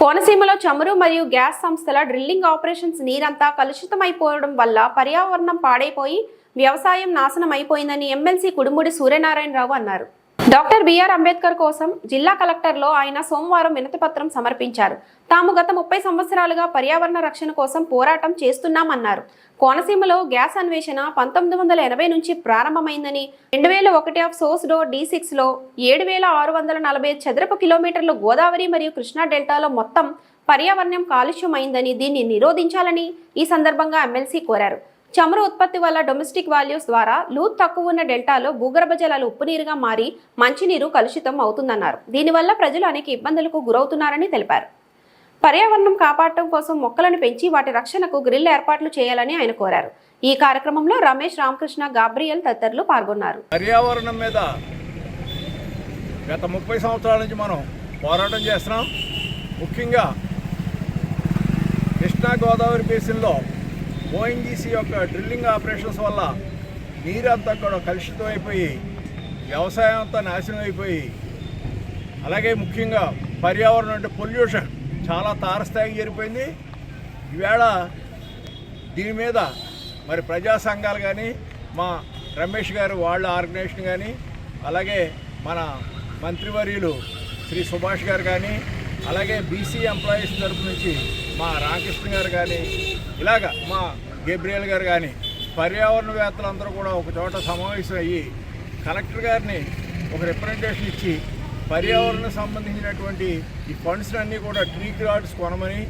కోనసీమలో చమురు మరియు గ్యాస్ సంస్థల డ్రిల్లింగ్ ఆపరేషన్స్ నీరంతా కలుషితమైపోవడం వల్ల పర్యావరణం పాడైపోయి వ్యవసాయం నాశనం అయిపోయిందని ఎమ్మెల్సీ కుడుముడి సూర్యనారాయణరావు అన్నారు. డాక్టర్ బిఆర్ అంబేద్కర్ కోసం జిల్లా కలెక్టర్లో ఆయన సోమవారం వినతిపత్రం సమర్పించారు. తాము గత ముప్పై సంవత్సరాలుగా పర్యావరణ రక్షణ కోసం పోరాటం చేస్తున్నామన్నారు. కోనసీమలో గ్యాస్ అన్వేషణ పంతొమ్మిది వందల ఎనభై నుంచి ప్రారంభమైందని రెండు వేల ఒకటి ఆఫ్ సోర్స్ డో డి సిక్స్లో ఏడు వేల ఆరు వందల నలభై చదరపు కిలోమీటర్లు గోదావరి మరియు కృష్ణా డెల్టాలో మొత్తం పర్యావరణం కాలుష్యమైందని దీన్ని నిరోధించాలని ఈ సందర్భంగా ఎమ్మెల్సీ కోరారు. చమురు ఉత్పత్తి వల్ల డొమెస్టిక్ వాల్యూస్ ద్వారా లూత్ తక్కువ ఉన్న డెల్టాలో భూగర్భ జలాలు ఉప్పునీరుగా మారి మంచినీరు కలుషితం అవుతుందన్నారు. దీనివల్ల ప్రజలు అనేక ఇబ్బందులకు గురవుతున్నారని తెలిపారు. పర్యావరణం కాపాడటం కోసం మొక్కలను పెంచి వాటి రక్షణకు గ్రిల్ ఏర్పాట్లు చేయాలని ఆయన కోరారు. ఈ కార్యక్రమంలో రమేష్ రామకృష్ణ గాబ్రియల్ తదితరులు పాల్గొన్నారు. పర్యావరణం మీద గత ముప్పై సంవత్సరాల నుంచి మనం పోరాటం చేస్తున్నాం. ముఖ్యంగా కృష్ణా గోదావరి బేసిన్లో ఓఎన్జీసీ యొక్క డ్రిల్లింగ్ ఆపరేషన్స్ వల్ల నీరంతా కూడా కలుషితం అయిపోయి వ్యవసాయం అంతా నాశనం అయిపోయి అలాగే ముఖ్యంగా పర్యావరణం అంటే పొల్యూషన్ చాలా తారస్థాయికి చేరిపోయింది. ఈవేళ దీని మీద మరి ప్రజా సంఘాలు కానీ మా రమేష్ గారు వాళ్ళ ఆర్గనైజేషన్ కానీ అలాగే మన మంత్రివర్యులు శ్రీ సుభాష్ గారు కానీ అలాగే బీసీ ఎంప్లాయీస్ తరపు నుంచి మా రామకృష్ణ గారు కానీ ఇలాగ మా గేబ్రియల్ గారు కానీ పర్యావరణవేత్తలందరూ కూడా ఒక చోట సమావేశం అయ్యి కలెక్టర్ గారిని ఒక రిప్రజెంటేషన్ ఇచ్చి పర్యావరణం సంబంధించినటువంటి ఈ ఫండ్స్ అన్నీ కూడా ట్రీ క్రాడ్స్ కొనమని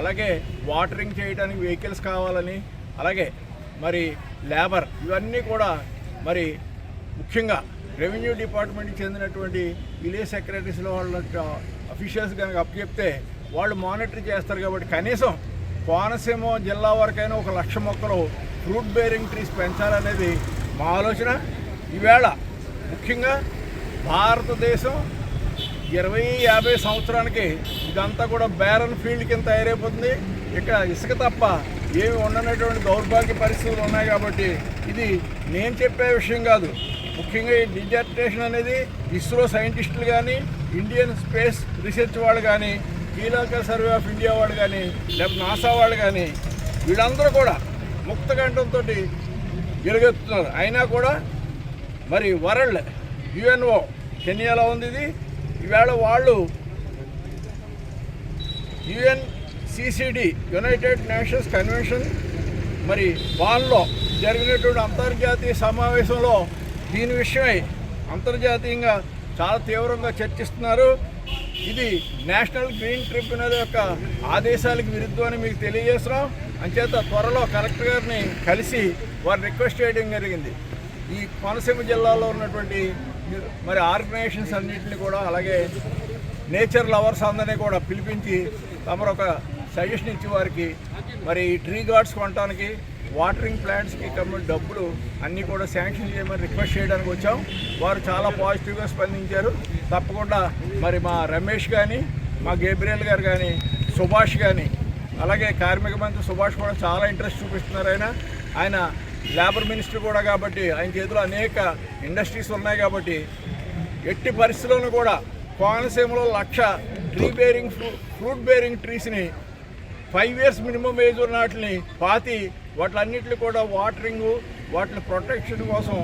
అలాగే వాటరింగ్ చేయడానికి వెహికల్స్ కావాలని అలాగే మరి లేబర్ ఇవన్నీ కూడా మరి ముఖ్యంగా రెవెన్యూ డిపార్ట్మెంట్కి చెందినటువంటి విలేజ్ సెక్రటరీస్లో వాళ్ళ అఫీషియల్స్ కనుక అప్పచెప్తే వాళ్ళు మానిటర్ చేస్తారు కాబట్టి కనీసం కోనసీమ జిల్లా వరకైనా ఒక లక్ష మొక్కలు ఫ్రూట్ బేరింగ్ ట్రీస్ పెంచాలనేది మా ఆలోచన. ఈవేళ ముఖ్యంగా భారతదేశం ఇరవై యాభై సంవత్సరానికి ఇదంతా కూడా బ్యారన్ ఫీల్డ్ కింద తయారైపోతుంది. ఇక్కడ ఇసుక తప్ప ఏమి ఉండనటువంటి దౌర్భాగ్య పరిస్థితులు ఉన్నాయి కాబట్టి ఇది నేను చెప్పే విషయం కాదు. ముఖ్యంగా ఈ డిజర్టేషన్ అనేది ఇస్రో సైంటిస్టులు కానీ ఇండియన్ స్పేస్ రీసెర్చ్ వాళ్ళు కానీ కీలక సర్వే ఆఫ్ ఇండియా వాళ్ళు కానీ లేకపోతే నాసా వాళ్ళు కానీ వీళ్ళందరూ కూడా ముక్త కంఠంతో ఎలుగెత్తుతున్నారు అయినా కూడా మరి వరల్డ్ యుఎన్ఓ కెన్యాలో ఉంది ఇది. ఈవేళ వాళ్ళు U N C C D united nations convention మరి వాళ్ళలో జరిగినటువంటి అంతర్జాతీయ సమావేశంలో దీని విషయమై అంతర్జాతీయంగా చాలా తీవ్రంగా చర్చిస్తున్నారు. ఇది నేషనల్ గ్రీన్ ట్రిబ్యునల్ యొక్క ఆదేశాలకు విరుద్ధమని మీకు తెలియజేస్తున్నాం. అంచేత త్వరలో కలెక్టర్ గారిని కలిసి వారు రిక్వెస్ట్ చేయడం జరిగింది. ఈ కోనసీమ జిల్లాలో ఉన్నటువంటి మరి ఆర్గనైజేషన్స్ అన్నింటిని కూడా అలాగే నేచర్ లవర్స్ అందరినీ కూడా పిలిపించి తమరు ఒక సజెషన్ ఇచ్చి వారికి మరి ఈ ట్రీ గార్డ్స్ కొనడానికి వాటరింగ్ ప్లాంట్స్కి కమ్మిన డబ్బులు అన్నీ కూడా శాంక్షన్ చేయమని రిక్వెస్ట్ చేయడానికి వచ్చాం. వారు చాలా పాజిటివ్గా స్పందించారు. తప్పకుండా మరి మా రమేష్ కానీ మా గేబ్రియల్ గారు కానీ సుభాష్ కానీ అలాగే కార్మిక మంత్రి సుభాష్ కూడా చాలా ఇంట్రెస్ట్ చూపిస్తున్నారు ఆయన. ఆయన లేబర్ మినిస్టర్ కూడా కాబట్టి ఆయన చేతిలో అనేక ఇండస్ట్రీస్ ఉన్నాయి కాబట్టి ఎట్టి పరిస్థితులను కూడా కోనసీమలో lakh tree bearing fruit bearing ట్రీస్ని five years minimum age ఉన్న వాటిని పాతి వాటిలన్నింటిని కూడా వాటరింగు వాటిని ప్రొటెక్షన్ కోసం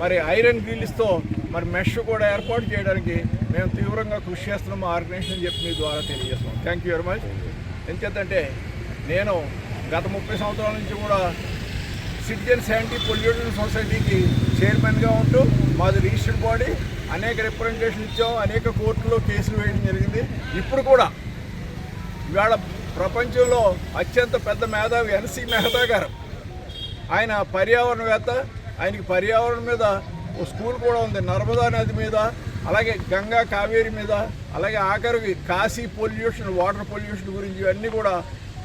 మరి ఐరన్ గ్రిల్స్తో మరి మెష్ కూడా ఏర్పాటు చేయడానికి మేము తీవ్రంగా కృషి చేస్తున్నాం మా ఆర్గనైజేషన్ చెప్పి మీ ద్వారా తెలియజేస్తున్నాం. థ్యాంక్ యూ వెరీ మచ్ ఎందుకంటే నేను గత ముప్పై సంవత్సరాల నుంచి కూడా సిటిజన్స్ యాంటీ పొల్యూషన్ సొసైటీకి చైర్మన్గా ఉంటూ మాది రిజిస్టర్డ్ బాడీ అనేక రిప్రజెంటేషన్ ఇచ్చాం అనేక కోర్టులో కేసులు వేయడం జరిగింది. ఇప్పుడు కూడా ఇవాళ ప్రపంచంలో అత్యంత పెద్ద మేధావి ఎన్సి మెహతా గారు. ఆయన పర్యావరణవేత్త ఆయనకి పర్యావరణం మీద ఓ స్కూల్ కూడా ఉంది. నర్మదా నది మీద అలాగే గంగా కావేరి మీద అలాగే ఆఖరికి కాశీ పొల్యూషన్ వాటర్ పొల్యూషన్ గురించి ఇవన్నీ కూడా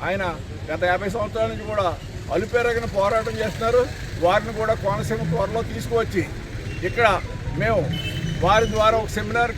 ఆయన గత యాభై సంవత్సరాల నుంచి కూడా అలుపెరగిన పోరాటం చేస్తున్నారు. వారిని కూడా కోనసీమ త్వరలో తీసుకువచ్చి ఇక్కడ మేము వారి ద్వారా ఒక సెమినార్